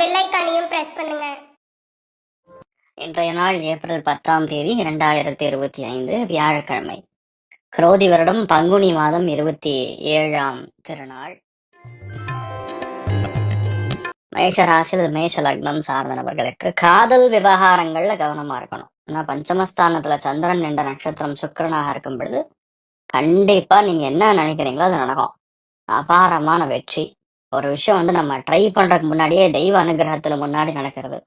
Bell ஐக்கானையும் press பண்ணுங்க. இன்றைய நாள் ஏப்ரல் பத்தாம் தேதி இரண்டாயிரத்தி இருபத்தி ஐந்து வியாழக்கிழமை. குரோதி வருடம் பங்குனி மாதம் இருபத்தி ஏழாம் திருநாள். மேஷ ராசியில் மேஷ லக்னம் சார்ந்த நபர்களுக்கு காதல் விவகாரங்கள்ல கவனமா இருக்கணும். ஏன்னா பஞ்சமஸ்தானத்துல சந்திரன் என்ற நட்சத்திரம் சுக்கரனாக இருக்கும் பொழுது கண்டிப்பா நீங்க என்ன நினைக்கிறீங்களோ அது நடக்கும். அபாரமான வெற்றி. ஒரு விஷயம் வந்து நம்ம ட்ரை பண்றதுக்கு முன்னாடியே தெய்வ அனுகிரகத்துல முன்னாடி நடக்கிறது.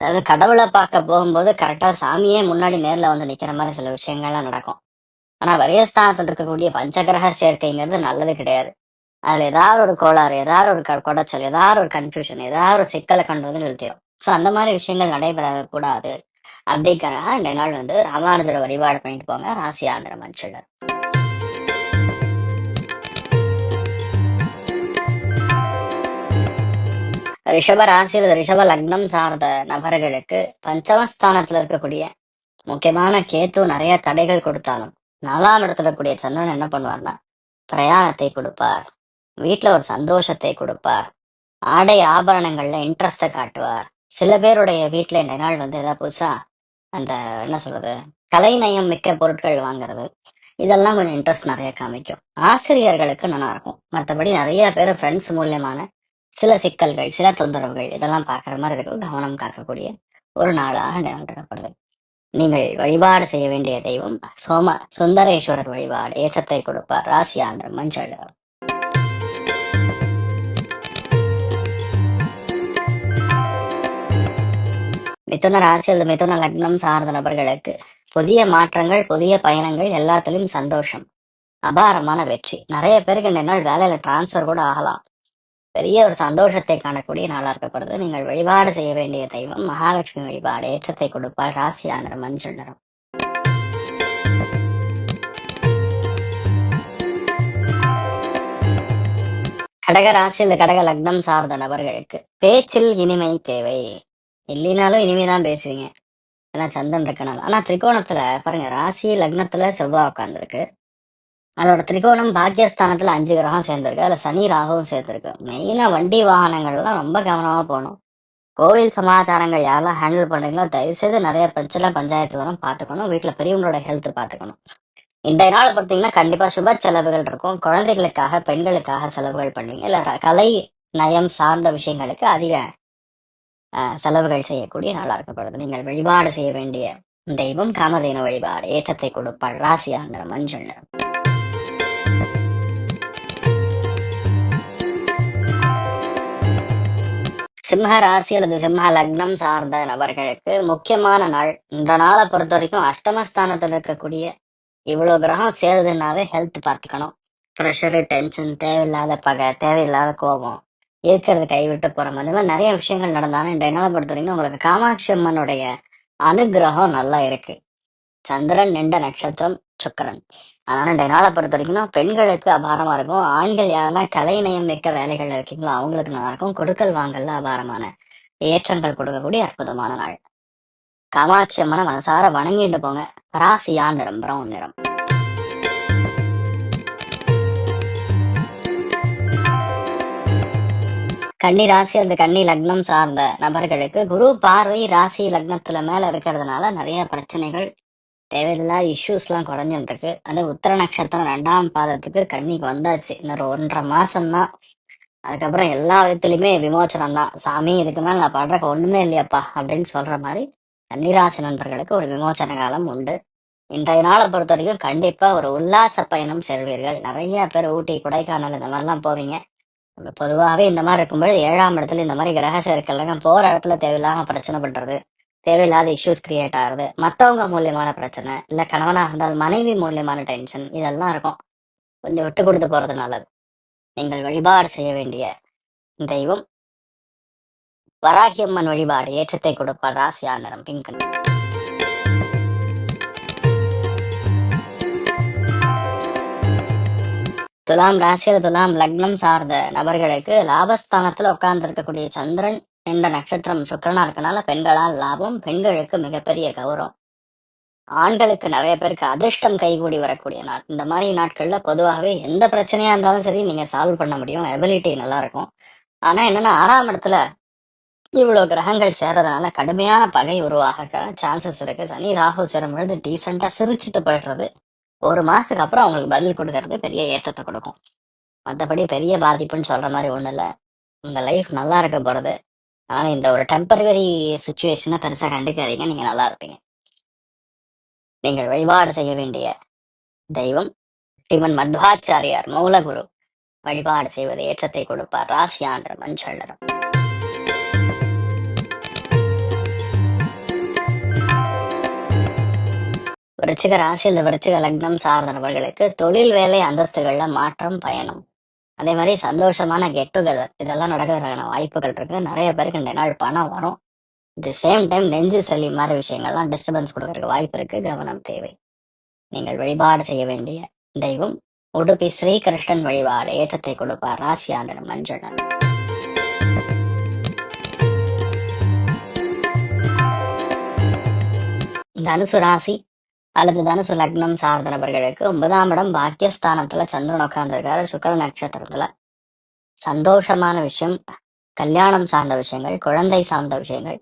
அதாவது கடவுளை பார்க்க போகும்போது கரெக்டா சாமியே முன்னாடி நேர்ல வந்து நிக்கிற மாதிரி சில விஷயங்கள்லாம் நடக்கும். ஆனா வரியஸ்தானத்தில் இருக்கக்கூடிய பஞ்சகிரக சேர்க்கைங்கிறது நல்லது கிடையாது. அதுல ஏதாவது ஒரு கோளாறு ஏதாவது ஒரு குடைச்சல் ஏதாவது ஒரு கன்ஃபியூஷன் ஏதாவது ஒரு சிக்கலை கண்டு வந்து நிறுத்திடும் ஸோ அந்த மாதிரி விஷயங்கள் நடைபெறக்கூடாது. அப்படிங்கிறத ரெண்டு நாள் வந்து ராமானுஜரை வழிபாடு பண்ணிட்டு போங்க. ராசி ஆந்திர மனுஷன் ரிஷப ராசியில் ரிஷப லக்னம் சார்ந்த நபர்களுக்கு பஞ்சமஸ்தானத்துல இருக்கக்கூடிய முக்கியமான கேத்து நிறைய தடைகள் கொடுத்தாலும் நாலாம் இடத்துல இருக்கக்கூடிய சந்திரன் என்ன பண்ணுவார்னா பிரயாணத்தை கொடுப்பார். வீட்டுல ஒரு சந்தோஷத்தை கொடுப்பார். ஆடை ஆபரணங்கள்ல இன்ட்ரெஸ்ட காட்டுவார். சில பேருடைய வீட்டுல இந்த நாள் வந்து ஏதாவது புதுசா அந்த என்ன சொல்றது கலைநயம் மிக்க பொருட்கள் வாங்குறது இதெல்லாம் கொஞ்சம் இன்ட்ரெஸ்ட் நிறைய காமிக்கும். ஆசிரியர்களுக்கு நல்லா இருக்கும். மற்றபடி நிறைய பேர் ஃப்ரெண்ட்ஸ் மூலியமான சில சிக்கல்கள் சில தொந்தரவுகள் இதெல்லாம் பார்க்குற மாதிரி இருக்கும் கவனம் காக்கக்கூடிய ஒரு நாளாக நிகழ்த்தப்படுது. நீங்கள் வழிபாடு செய்ய வேண்டிய தெய்வம் சோம சுந்தரேஸ்வரர் வழிபாடு ஏற்றத்தை கொடுப்பார். ராசியான மஞ்சள் மிதுன ராசி அல்லது மிதுன லக்னம் சார்ந்த நபர்களுக்கு புதிய மாற்றங்கள் புதிய பயணங்கள் எல்லாத்துலயும் சந்தோஷம் அபாரமான வெற்றி. நிறைய பேருக்கு இந்த நாள் வேலையில டிரான்ஸ்ஃபர் கூட ஆகலாம். பெரிய ஒரு சந்தோஷத்தை காணக்கூடிய நாளா இருக்கப்படுது. நீங்கள் வழிபாடு செய்ய வேண்டிய தெய்வம் மகாலட்சுமி வழிபாடு ஏற்றத்தை கொடுப்பால் ராசியான மஞ்சள் நிறம். கடக ராசி இந்த கடக லக்னம் சார்ந்த நபர்களுக்கு பேச்சில் இனிமை தேவை. இல்லைனாலும் இனிமைதான் பேசுவீங்க. ஏன்னா சந்தன் இருக்கனால ஆனா திரிகோணத்துல பாருங்க ராசி லக்னத்துல செவ்வாய் உட்காந்துருக்கு அதோட திரிகோணம் பாக்கியஸ்தானத்துல அஞ்சு கிரகம் சேர்ந்திருக்கு. அதுல சனி ராகவும் சேர்ந்திருக்கு. மெயினா வண்டி வாகனங்கள்லாம் ரொம்ப கவனமா போகணும். கோவில் சமாச்சாரங்கள் யாரெல்லாம் ஹேண்டில் பண்றீங்களோ தயவு செய்து நிறைய பிரச்சனை பஞ்சாயத்து வரும் பார்த்துக்கணும். வீட்டுல பெரியவங்களோட ஹெல்த் பார்த்துக்கணும். இந்த நாள் பார்த்தீங்கன்னா கண்டிப்பா சுப செலவுகள் இருக்கும். குழந்தைகளுக்காக பெண்களுக்காக செலவுகள் பண்ணுவீங்க. இல்ல கலை நயம் சார்ந்த விஷயங்களுக்கு அதிக செலவுகள் செய்யக்கூடிய நாளா இருக்கப்படுது. நீங்கள் வழிபாடு செய்ய வேண்டிய தெய்வம் காமதேன வழிபாடு. ஏற்றத்தை கொடுப்பாள் ராசியாங்கிற மஞ்சள் நிறம். சிம்ம ராசி அல்லது சிம்ம லக்னம் சார்ந்த நபர்களுக்கு முக்கியமான நாள். இந்த நாளை பொறுத்த வரைக்கும் அஷ்டமஸ்தானத்தில் இருக்கக்கூடிய இவ்வளவு கிரகம் சேருதுன்னாவே ஹெல்த் பார்த்துக்கணும். ப்ரெஷரு டென்ஷன் தேவையில்லாத பகை தேவையில்லாத கோபம் இருக்கிறது கைவிட்டு போற மாதிரி. மாதிரி நிறைய விஷயங்கள் நடந்தாலும் இந்த நாளை பொறுத்த வரைக்கும் உங்களுக்கு காமாட்சி அம்மனுடைய அனுகிரகம் நல்லா இருக்கு. சந்திரன் நின்ற நட்சத்திரம் சுக்கரன் அதனால இந்த நாளை பொறுத்த வரைக்கும் பெண்களுக்கு அபாரமா இருக்கும். ஆண்கள் யாரெல்லாம் கலைநயம் மிக்க வேலைகள் இருக்கீங்களோ அவங்களுக்கு நல்லா இருக்கும். கொடுக்கல் வாங்கல்ல அபாரமான ஏற்றங்கள் கொடுக்கக்கூடிய அற்புதமான நாள். காமாட்சி அம்மனை மனசார வணங்கிட்டு போங்க. ராசியா நிறம் பிரவுன் நிறம். கன்னி ராசி அந்த கன்னி லக்னம் சார்ந்த நபர்களுக்கு குரு பார்வை ராசி லக்னத்துல மேல இருக்கிறதுனால நிறைய பிரச்சனைகள் தேவையில்லாத இஷ்யூஸ்லாம் குறைஞ்சுட்டு இருக்கு அது உத்தர நட்சத்திரம் ரெண்டாம் பாதத்துக்கு கண்ணிக்கு வந்தாச்சு. இன்னொரு ஒன்றரை மாசம்தான். அதுக்கப்புறம் எல்லா விதத்துலயுமே விமோச்சனம் தான் சாமி இதுக்கு மேல நான் படுறக்கு ஒண்ணுமே இல்லையாப்பா அப்படின்னு சொல்ற மாதிரி கன்னிராசி நண்பர்களுக்கு ஒரு விமோச்சன காலம் உண்டு. இன்றைய நாளை பொறுத்த வரைக்கும் கண்டிப்பா ஒரு உல்லாச பயணம் செல்வீர்கள் நிறைய பேர் ஊட்டி கொடைக்கானல் இந்த மாதிரிலாம் போவீங்க. பொதுவாகவே இந்த மாதிரி இருக்கும்போது ஏழாம் இடத்துல இந்த மாதிரி கிரக சேர்க்கலாம் போகிற இடத்துல தேவையில்லாம பிரச்சனை பண்றது. தேவையில்லாத இஷ்யூஸ் கிரியேட் ஆகுது. மத்தவங்க மூலியமான பிரச்சனை இல்ல கணவனாக இருந்தால் மனைவி மூலியமான டென்ஷன் இதெல்லாம் இருக்கும். கொஞ்சம் விட்டு கொடுத்து போறது நல்லது. நீங்கள் வழிபாடு செய்ய வேண்டிய தெய்வம் வராகியம்மன் வழிபாடு ஏற்றத்தை கொடுப்பார் ராசியா நிறம் பிங்க் துலாம் ராசியில் துலாம் லக்னம் சார்ந்த நபர்களுக்கு லாபஸ்தானத்துல உட்கார்ந்து இருக்கக்கூடிய சந்திரன் என்ற நட்சத்திரம் சுக்கரனா இருக்கனால பெண்களால் லாபம் பெண்களுக்கு மிகப்பெரிய கௌரவம். ஆண்களுக்கு நிறைய பேருக்கு அதிர்ஷ்டம் கைகூடி வரக்கூடிய நாள். இந்த மாதிரி நாட்கள்ல பொதுவாகவே எந்த பிரச்சனையா இருந்தாலும் சரி நீங்க சால்வ் பண்ண முடியும். எபிலிட்டி நல்லா இருக்கும் ஆனா என்னன்னா ஆறாம் இடத்துல இவ்வளவு கிரகங்கள் சேர்றதுனால கடுமையான பகை உருவாக சான்சஸ் இருக்கு. சனி ராகு சேரும் பொழுது டீசெண்டா சிரிச்சுட்டு போயிடுறது. ஒரு மாசத்துக்கு அப்புறம் அவங்களுக்கு பதில் கொடுக்கறது பெரிய ஏற்றத்தை கொடுக்கும். மற்றபடி பெரிய பாதிப்புன்னு சொல்ற மாதிரி ஒண்ணும் இல்ல உங்க லைஃப் நல்லா இருக்க போறது. ஆனா இந்த ஒரு டெம்பரவரி சுச்சுவேஷனை பெருசா கண்டுக்காதீங்க. நீங்க நல்லா இருப்பீங்க. நீங்கள் வழிபாடு செய்ய வேண்டிய தெய்வம் ஸ்ரீமன் மத்வாச்சாரியார் மூலகுரு. வழிபாடு செய்வது ஏற்றத்தை கொடுப்பார். ராசியான்ற மஞ்சள் நிறம் விருச்சிக ராசி இந்த விருச்சிக லக்னம் சார்ந்த நபர்களுக்கு தொழில் வேலை அந்தஸ்துகள்ல மாற்றம் பயணம். அதே மாதிரி சந்தோஷமான கெட் டுகெதர் இதெல்லாம் நடக்கிறதுக்கான வாய்ப்புகள் இருக்கு. நிறைய பேருக்கு இந்த நாள் பணம் வரும். தி சேம் டைம் நெஞ்சு சளி மாதிரி விஷயங்கள்லாம் டிஸ்டர்பன்ஸ் கொடுக்கறதுக்கு வாய்ப்பு இருக்கு. கவனம் தேவை. நீங்கள் வழிபாடு செய்ய வேண்டிய தெய்வம் உடுப்பி ஸ்ரீகிருஷ்ணன் வழிபாடு. ஏற்றத்தை கொடுப்பார். ராசியான மஞ்சள். தனுசு ராசி அல்லது தனுசு லக்னம் சார்ந்த நபர்களுக்கு? ஒன்பதாம் இடம் பாக்கியஸ்தானத்துல சந்திரன் உட்கார்ந்துருக்காரு சுக்கர நட்சத்திரத்துல. சந்தோஷமான விஷயம் கல்யாணம் சார்ந்த விஷயங்கள் குழந்தை சார்ந்த விஷயங்கள்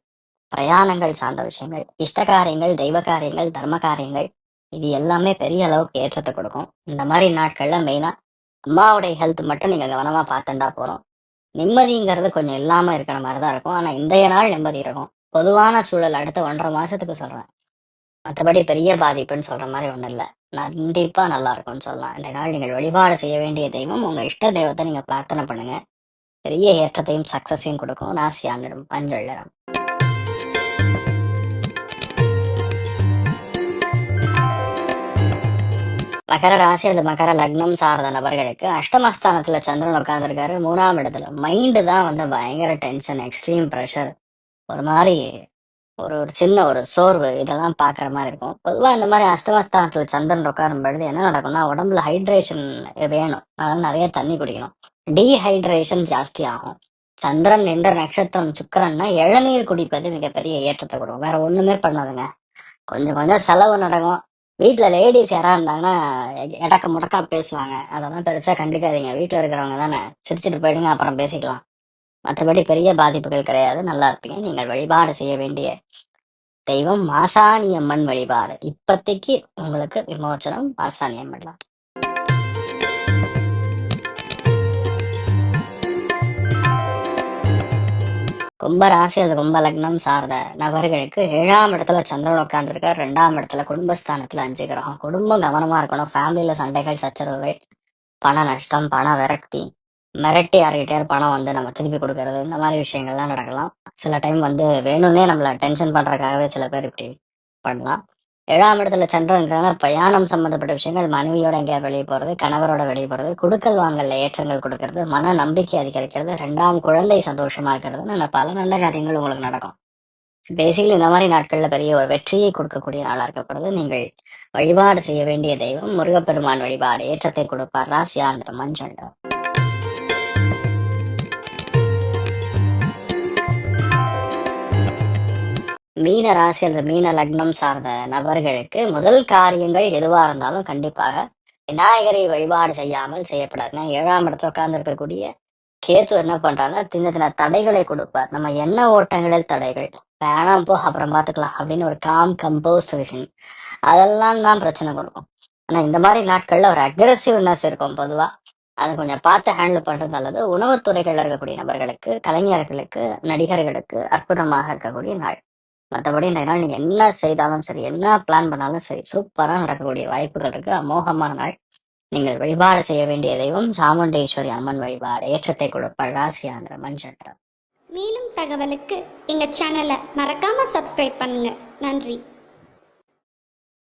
பிரயாணங்கள் சார்ந்த விஷயங்கள் இஷ்ட காரியங்கள் தெய்வ காரியங்கள் தர்ம காரியங்கள் இது எல்லாமே பெரிய அளவுக்கு ஏற்றத்தை கொடுக்கும். இந்த மாதிரி நாட்கள்ல மெயினா அம்மாவுடைய ஹெல்த் மட்டும் நீங்க கவனமா பார்த்துட்டா போறோம் நிம்மதிங்கிறது கொஞ்சம் இல்லாம இருக்கிற மாதிரி தான் இருக்கும். ஆனா இன்றைய நாள் நிம்மதி இருக்கும். பொதுவான சூழல் அடுத்த ஒன்றரை மாசத்துக்கு சொல்றேன். மற்றபடி பெரிய பாதிப்புன்னு சொல்ற மாதிரி ஒன்றும் இல்ல. கண்டிப்பா நல்லா இருக்கும்னு சொல்லலாம். இந்த நாள் நீங்கள் வழிபாடு செய்ய வேண்டிய தெய்வம் உங்க இஷ்ட தெய்வத்தை நீங்க பிரார்த்தனை பண்ணுங்க. பெரிய ஏற்றத்தையும் சக்சஸையும் கொடுக்கும். ராசியா நிறம் மஞ்சள் நிறம். மகர ராசி அல்லது மகர லக்னம் சார்ந்த நபர்களுக்கு அஷ்டமஸ்தானத்துல சந்திரன் உட்கார்ந்திருக்காரு. மூணாம் இடத்துல மைண்டு தான் வந்து பயங்கர டென்ஷன் எக்ஸ்ட்ரீம் ப்ரெஷர் ஒரு மாதிரி ஒரு ஒரு சின்ன ஒரு சோர்வு இதெல்லாம் பார்க்குற மாதிரி இருக்கும். பொதுவாக இந்த மாதிரி அஷ்டமஸ்தானத்தில் சந்திரன் உட்காரும் பொழுது என்ன நடக்கும்னா உடம்புல ஹைட்ரேஷன் வேணும். அதனால நிறைய தண்ணி குடிக்கணும். டீஹைட்ரேஷன் ஜாஸ்தி ஆகும். சந்திரன் என்ற நட்சத்திரம் சுக்கிரன்னா இளநீர் குடிப்பது மிகப்பெரிய ஏற்றத்தை கொடுக்கும். வேற ஒண்ணுமே பண்ணாதுங்க. கொஞ்சம் கொஞ்சம் செலவு நடக்கும். வீட்டில் லேடிஸ் யாரா இருந்தாங்கன்னா இடக்க முடக்கா பேசுவாங்க. அதெல்லாம் பெருசா கண்டுக்காதீங்க. வீட்டில் இருக்கிறவங்க தானே. சிரிச்சுட்டு போயிடுங்க அப்புறம் பேசிக்கலாம். மற்றபடி பெரிய பாதிப்புகள் கிடையாது. நல்லா இருப்பீங்க. நீங்கள் வழிபாடு செய்ய வேண்டிய தெய்வம் மாசாணி அம்மன் வழிபாடு. இப்பத்தைக்கு உங்களுக்கு விமோச்சனம் மாசாணி அம்மன் தான். கும்ப ராசி அது கும்ப லக்னம் சார்ந்த நபர்களுக்கு ஏழாம் இடத்துல சந்திரன் உட்கார்ந்துருக்கார். ரெண்டாம் இடத்துல குடும்பஸ்தானத்துல அஞ்சு கிரகம் குடும்பம் கவனமா இருக்கணும். ஃபேமிலியில சண்டைகள் சச்சரவுகள் பண நஷ்டம் பண விரக்தி மிரட்டி யார்கிட்டயாவது பணம் வந்து நம்ம திருப்பி கொடுக்கறது. இந்த மாதிரி விஷயங்கள்லாம் நடக்கலாம். சில டைம் வந்து வேணும்னே நம்மள டென்ஷன் பண்றதுக்காகவே சில பேர் இப்படி பண்ணலாம். ஏழாம் இடத்துல சந்திரங்கிறனால பிரயாணம் சம்பந்தப்பட்ட விஷயங்கள் மனைவியோட எங்கேயாவது வெளியே போறது கணவரோட வெளியே போறது குடுக்கல் வாங்கல ஏற்றங்கள் கொடுக்கறது மன நம்பிக்கை அதிகரிக்கிறது ரெண்டாம் குழந்தை சந்தோஷமா இருக்கிறது பல நல்ல காரியங்கள் உங்களுக்கு நடக்கும். பேசிக்கலி இந்த மாதிரி நாட்கள்ல பெரிய ஒரு வெற்றியை கொடுக்கக்கூடிய நாளா இருக்கப்படுது. நீங்கள் வழிபாடு செய்ய வேண்டிய தெய்வம் முருகப்பெருமான் வழிபாடு ஏற்றத்தை கொடுப்பார் ராசியான்ற மஞ்சள் மீன ராசி அல்லது மீன லக்னம் சார்ந்த நபர்களுக்கு முதல் காரியங்கள் எதுவா இருந்தாலும் கண்டிப்பாக விநாயகரை வழிபாடு செய்யாமல் செய்யப்படாதுங்க. ஏழாம் இடத்துல உட்கார்ந்து இருக்கக்கூடிய கேத்து என்ன பண்றாங்க சின்ன சின்ன தடைகளை கொடுப்பார். நம்ம என்ன ஓட்டங்களில் தடைகள் வேணாம் போ அப்புறம் பார்த்துக்கலாம் அப்படின்னு ஒரு காம் கம்போஸ் விஷன் அதெல்லாம் தான் பிரச்சனை கொடுக்கும் ஆனா இந்த மாதிரி நாட்கள்ல ஒரு அக்ரெசிவ்னஸ் இருக்கும் பொதுவா. அதை கொஞ்சம் பார்த்து ஹேண்டில் பண்றது நல்லது. உணவுத்துறைகளில் இருக்கக்கூடிய நபர்களுக்கு கலைஞர்களுக்கு நடிகர்களுக்கு அற்புதமாக இருக்கக்கூடிய நாள். மற்றபடி இந்த நாள் நீங்க என்ன செய்தாலும் சரி என்ன பிளான் பண்ணாலும் சரி சூப்பரா நடக்கக்கூடிய வாய்ப்புகள் இருக்கு. அமோகமான நாள். நீங்கள் வழிபாடு செய்ய வேண்டிய தெய்வம் சாமுண்டேஸ்வரி அம்மன் வழிபாடு ஏற்றத்தை கொடுப்பாள் ராசியாங்கிற மஞ்சள் மேலும் தகவலுக்கு எங்க சேனலை மறக்காம சப்ஸ்கிரைப் பண்ணுங்க. நன்றி.